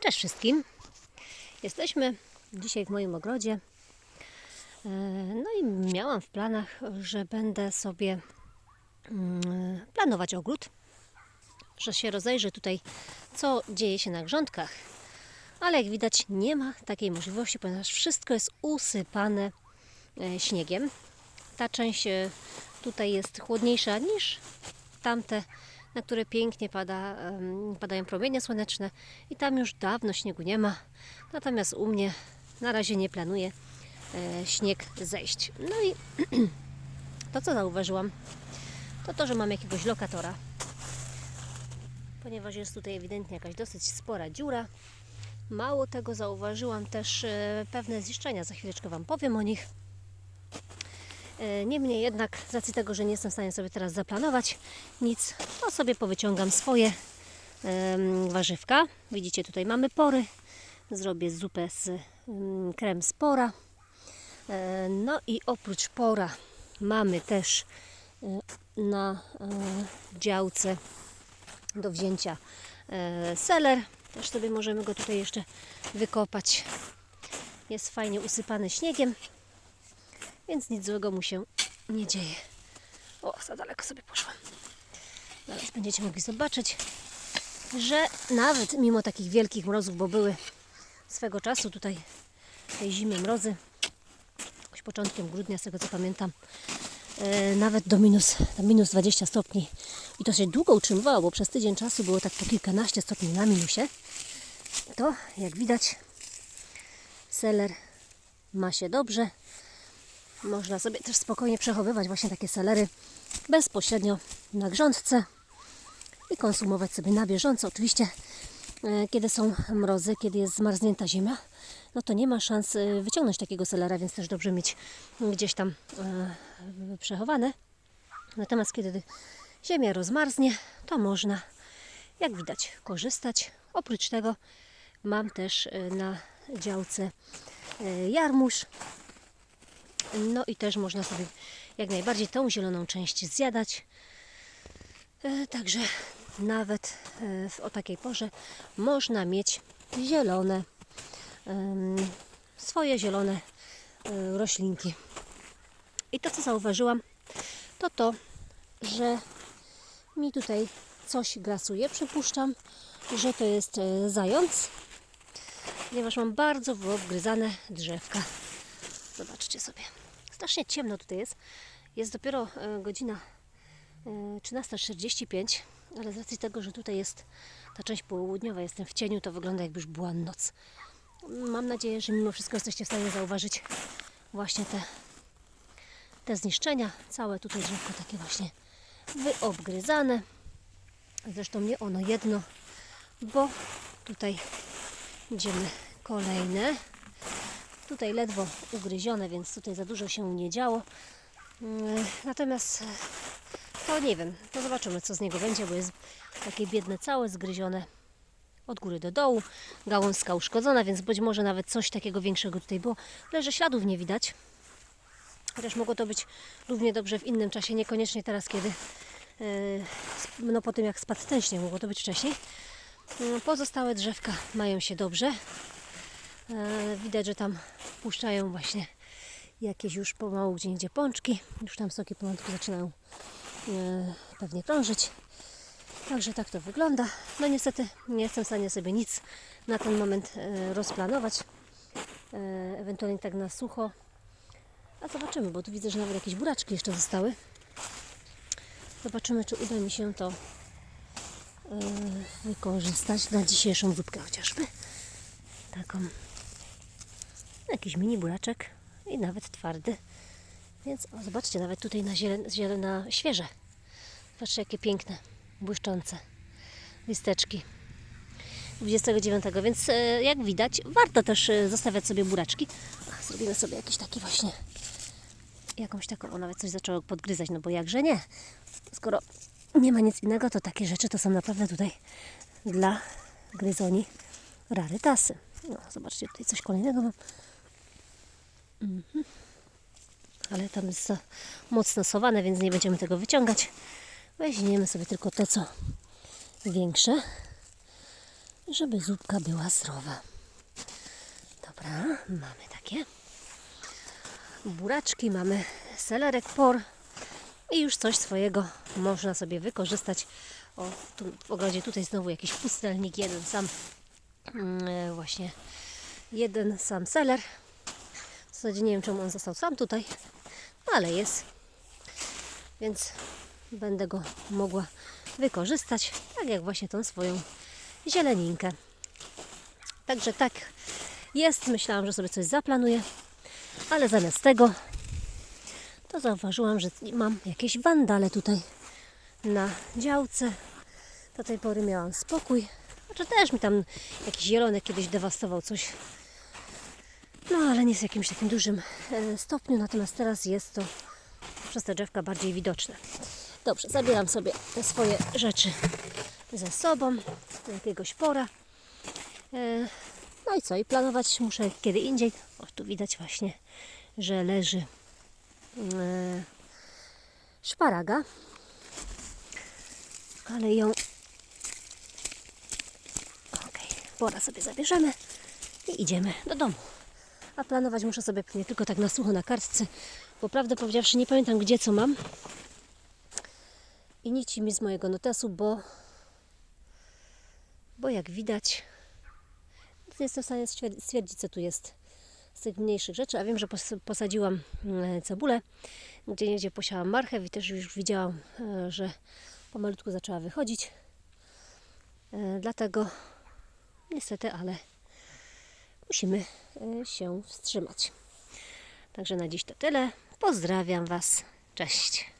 Cześć wszystkim. Jesteśmy dzisiaj w moim ogrodzie. E, No i miałam w planach, że będę sobie mm, planować ogród, że się rozejrzę tutaj, co dzieje się na grządkach. Ale jak widać, nie ma takiej możliwości, ponieważ wszystko jest usypane e, śniegiem. Ta część e, tutaj jest chłodniejsza niż tamte, na które pięknie pada, padają promienie słoneczne i tam już dawno śniegu nie ma. Natomiast u mnie na razie nie planuje śnieg zejść. No i to, co zauważyłam, to to, że mam jakiegoś lokatora, ponieważ jest tutaj ewidentnie jakaś dosyć spora dziura. Mało tego, zauważyłam też e, pewne ziszczenia, za chwileczkę Wam powiem o nich. E, Niemniej jednak, z racji tego, że nie jestem w stanie sobie teraz zaplanować nic, to sobie powyciągam swoje warzywka. Widzicie, tutaj mamy pory. Zrobię zupę z em, krem z pora. E, No i oprócz pora mamy też e, na działce do wzięcia seler. Też sobie możemy go tutaj jeszcze wykopać. Jest fajnie usypany śniegiem więc nic złego mu się nie dzieje. O, za daleko sobie poszłam. Zaraz będziecie mogli zobaczyć, że nawet mimo takich wielkich mrozów, bo były swego czasu tutaj tej zimy mrozy, jakoś początkiem grudnia, z tego co pamiętam, e, nawet do minus, do minus 20 stopni. I to się długo utrzymywało, bo przez tydzień czasu było tak po kilkanaście stopni na minusie. To, jak widać, seler ma się dobrze. Można sobie też spokojnie przechowywać właśnie takie salery bezpośrednio na grządce i konsumować sobie na bieżąco. Oczywiście, e, kiedy są mrozy, kiedy jest zmarznięta ziemia, no to nie ma szans e, wyciągnąć takiego selera, więc też dobrze mieć gdzieś tam e, przechowane. Natomiast kiedy ziemia rozmarznie, to można, jak widać, korzystać. Oprócz tego mam też na działce jarmuż, no i też można sobie jak najbardziej tą zieloną część zjadać. E, Także nawet e, o takiej porze można mieć zielone, swoje zielone e, roślinki. I to, co zauważyłam, to to, że mi tutaj coś grasuje. Przypuszczam, że to jest zając, ponieważ mam bardzo wyobgryzane drzewka. Zobaczcie sobie. Strasznie ciemno tutaj jest. Jest dopiero e, godzina e, 13.45, ale z racji tego, że tutaj jest ta część południowa, jestem w cieniu, to wygląda jakby już była noc. Mam nadzieję, że mimo wszystko jesteście w stanie zauważyć właśnie te, te zniszczenia. Całe tutaj drzewko takie właśnie wyobgryzane. Zresztą nie ono jedno, bo tutaj idziemy kolejne. Tutaj ledwo ugryzione, więc tutaj za dużo się nie działo. Mm, Natomiast e, to nie wiem, to zobaczymy co z niego będzie, bo jest takie biedne całe, zgryzione od góry do dołu. Gałązka uszkodzona, więc być może nawet coś takiego większego tutaj było. Tyle, że śladów nie widać. Chociaż mogło to być równie dobrze w innym czasie, niekoniecznie teraz, kiedy e, no po tym jak spadł ten śnieg, mogło to być wcześniej. Mm, Pozostałe drzewka mają się dobrze. E, Widać, że tam puszczają właśnie jakieś już pomału gdzie indziej pączki. Już tam soki pomału zaczynają e, pewnie krążyć. Także tak to wygląda. No niestety nie jestem w stanie sobie nic na ten moment e, rozplanować. Ewentualnie tak na sucho. A zobaczymy, bo tu widzę, że nawet jakieś buraczki jeszcze zostały. Zobaczymy, czy uda mi się to wykorzystać na dzisiejszą zupkę chociażby. Taką jakiś mini buraczek i nawet twardy. Więc o, zobaczcie, nawet tutaj na zielone, świeże. Zobaczcie, jakie piękne, błyszczące listeczki. 29, więc e, jak widać, warto też e, zostawiać sobie buraczki. Zrobimy sobie jakiś taki właśnie, jakąś taką, o nawet coś zaczęło podgryzać, no bo jakże nie. Skoro nie ma nic innego, to takie rzeczy to są naprawdę tutaj dla gryzoni rarytasy. No, zobaczcie, tutaj coś kolejnego mam. Mhm. Ale tam jest mocno sowane, więc nie będziemy tego wyciągać. Weźmiemy sobie tylko te, co większe. żeby zupka była zdrowa. Dobra, mamy takie. Buraczki, mamy selerek por i już coś swojego można sobie wykorzystać. O, tu w ogrodzie tutaj znowu jakiś pustelnik, jeden sam e, właśnie jeden sam seler. W zasadzie nie wiem czemu on został sam tutaj, ale jest. Więc będę go mogła wykorzystać, tak jak właśnie tą swoją zieleninkę. Także tak jest. Myślałam, że sobie coś zaplanuję, ale zamiast tego to zauważyłam, że mam jakieś wandale tutaj na działce. Do tej pory miałam spokój. Znaczy też mi tam jakiś zielonek kiedyś dewastował coś. No ale nie w jakimś takim dużym e, stopniu, natomiast teraz jest to przez te drzewka bardziej widoczne. Dobrze, zabieram sobie te swoje rzeczy ze sobą do jakiegoś pora. E, No i co? I planować muszę kiedy indziej. O, tu widać właśnie, że leży e, szparaga. Ale ją Okej, pora sobie zabierzemy i idziemy do domu. A planować muszę sobie nie tylko tak na sucho na kartce, bo prawdę powiedziawszy nie pamiętam gdzie co mam. I nic mi z mojego notesu, bo bo jak widać nie jestem w stanie stwier- stwierdzić co tu jest z tych mniejszych rzeczy, a wiem, że pos- posadziłam mm, cebulę, gdzie niegdzie posiałam marchew i też już widziałam, e, że pomalutku zaczęła wychodzić. E, Dlatego niestety, ale musimy e, się wstrzymać. Także na dziś to tyle. Pozdrawiam Was. Cześć.